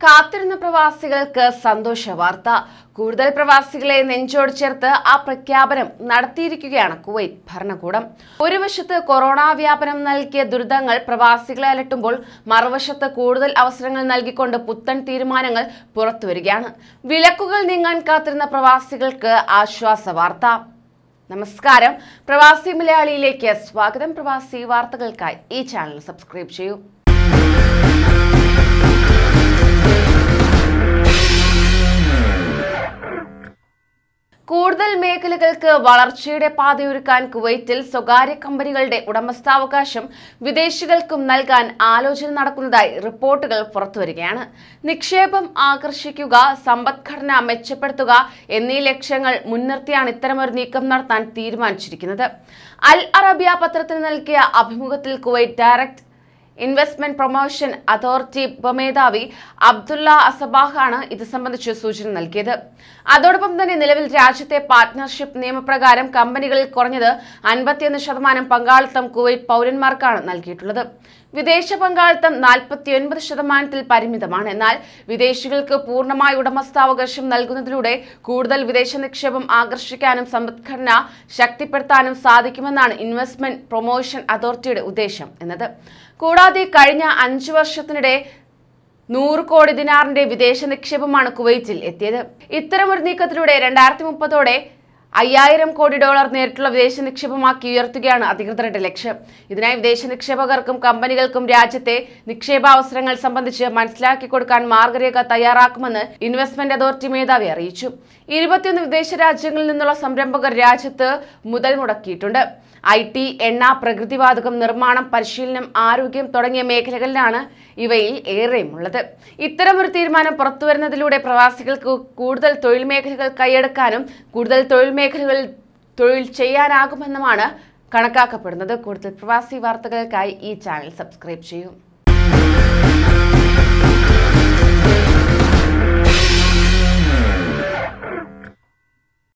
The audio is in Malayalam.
കാത്തിരുന്ന പ്രവാസികൾക്ക് സന്തോഷ വാർത്ത. കൂടുതൽ പ്രവാസികളെ നെഞ്ചോട് ചേർത്ത് ആ പ്രഖ്യാപനം നടത്തിയിരിക്കുകയാണ് കുവൈറ്റ് ഭരണകൂടം. ഒരു വശത്ത് കൊറോണ വ്യാപനം നൽകിയ ദുരിതങ്ങൾ പ്രവാസികളെ അലട്ടുമ്പോൾ മറുവശത്ത് കൂടുതൽ അവസരങ്ങൾ നൽകിക്കൊണ്ട് പുത്തൻ തീരുമാനങ്ങൾ പുറത്തുവരികയാണ്. വിലക്കുകൾ നീങ്ങാൻ കാത്തിരുന്ന പ്രവാസികൾക്ക് ആശ്വാസ വാർത്ത. നമസ്കാരം. പ്രവാസി മലയാളിയിലേക്ക് സ്വാഗതം. പ്രവാസി വാർത്തകൾക്കായി ഈ ചാനൽ സബ്സ്ക്രൈബ് ചെയ്യൂ. കൂടുതൽ മേഖലകൾക്ക് വളർച്ചയുടെ പാതയൊരുക്കാൻ കുവൈറ്റിൽ സ്വകാര്യ കമ്പനികളുടെ ഉടമസ്ഥാവകാശം വിദേശികൾക്കും നൽകാൻ ആലോചന നടക്കുന്നതായി റിപ്പോർട്ടുകൾ പുറത്തുവരികയാണ്. നിക്ഷേപം ആകർഷിക്കുക സമ്പദ്ഘടന മെച്ചപ്പെടുത്തുക എന്നീ ലക്ഷ്യങ്ങൾ മുൻനിർത്തിയാണ് ഇത്തരമൊരു നീക്കം നടത്താൻ തീരുമാനിച്ചിരിക്കുന്നത്. അൽ അറബിയ പത്രത്തിന് നൽകിയ അഭിമുഖത്തിൽ Kuwait direct investment promotion authority ഉപമേധാവി Abdullah അസബാഹാണ് ഇത് സംബന്ധിച്ച് സൂചന നൽകിയത്. അതോടൊപ്പം തന്നെ നിലവിൽ രാജ്യത്തെ പാർട്ട്ണർഷിപ്പ് നിയമപ്രകാരം കമ്പനികളിൽ കുറഞ്ഞത് അൻപത്തിയൊന്ന് ശതമാനം പങ്കാളിത്തം കുവൈറ്റ് പൗരന്മാർക്കാണ് നൽകിയിട്ടുള്ളത്. വിദേശ പങ്കാളിത്തം നാൽപ്പത്തിയൊൻപത് ശതമാനത്തിൽ പരിമിതമാണ്. എന്നാൽ വിദേശികൾക്ക് പൂർണമായ ഉടമസ്ഥാവകാശം നൽകുന്നതിലൂടെ കൂടുതൽ വിദേശ നിക്ഷേപം ആകർഷിക്കാനും സമ്പദ്ഘടന ശക്തിപ്പെടുത്താനും സാധിക്കുമെന്നാണ് ഇൻവെസ്റ്റ്മെന്റ് പ്രൊമോഷൻ അതോറിറ്റിയുടെ ഉദ്ദേശം എന്നത്. കൂടാതെ കഴിഞ്ഞ അഞ്ചു വർഷത്തിനിടെ നൂറ് കോടി ദിനാറിന്റെ വിദേശ നിക്ഷേപമാണ് കുവൈറ്റിൽ എത്തിയത്. ഇത്തരമൊരു നീക്കത്തിലൂടെ രണ്ടായിരത്തി മുപ്പതോടെ അയ്യായിരം കോടി ഡോളർ നേരിട്ടുള്ള വിദേശ നിക്ഷേപമാക്കി ഉയർത്തുകയാണ് അധികൃതരുടെ ലക്ഷ്യം. ഇതിനായി വിദേശ നിക്ഷേപകർക്കും കമ്പനികൾക്കും രാജ്യത്തെ നിക്ഷേപാവസരങ്ങൾ സംബന്ധിച്ച് മനസ്സിലാക്കി കൊടുക്കാൻ മാർഗരേഖ തയ്യാറാക്കുമെന്ന് ഇൻവെസ്റ്റ്മെന്റ് അതോറിറ്റി മേധാവി അറിയിച്ചു. ഇരുപത്തിയൊന്ന് വിദേശ രാജ്യങ്ങളിൽ നിന്നുള്ള സംരംഭകർ രാജ്യത്ത് മുതൽ മുടക്കിയിട്ടുണ്ട്. ഐ ടി എണ്ണ പ്രകൃതിവാതകം നിർമ്മാണം പരിശീലനം ആരോഗ്യം തുടങ്ങിയ മേഖലകളിലാണ് ഇവയിൽ ഏറെയും ഉള്ളത് ഇത്തരമൊരു തീരുമാനം പുറത്തുവരുന്നതിലൂടെ പ്രവാസികൾക്ക് കൂടുതൽ തൊഴിൽ മേഖലകൾ കൈയെടുക്കാനും കൂടുതൽ തൊഴിൽ മേഖലകളിൽ തൊഴിൽ ചെയ്യാനാകുമെന്നുമാണ് കണക്കാക്കപ്പെടുന്നത്. കൂടുതൽ പ്രവാസി വാർത്തകൾക്കായി ഈ ചാനൽ സബ്സ്ക്രൈബ് ചെയ്യൂ.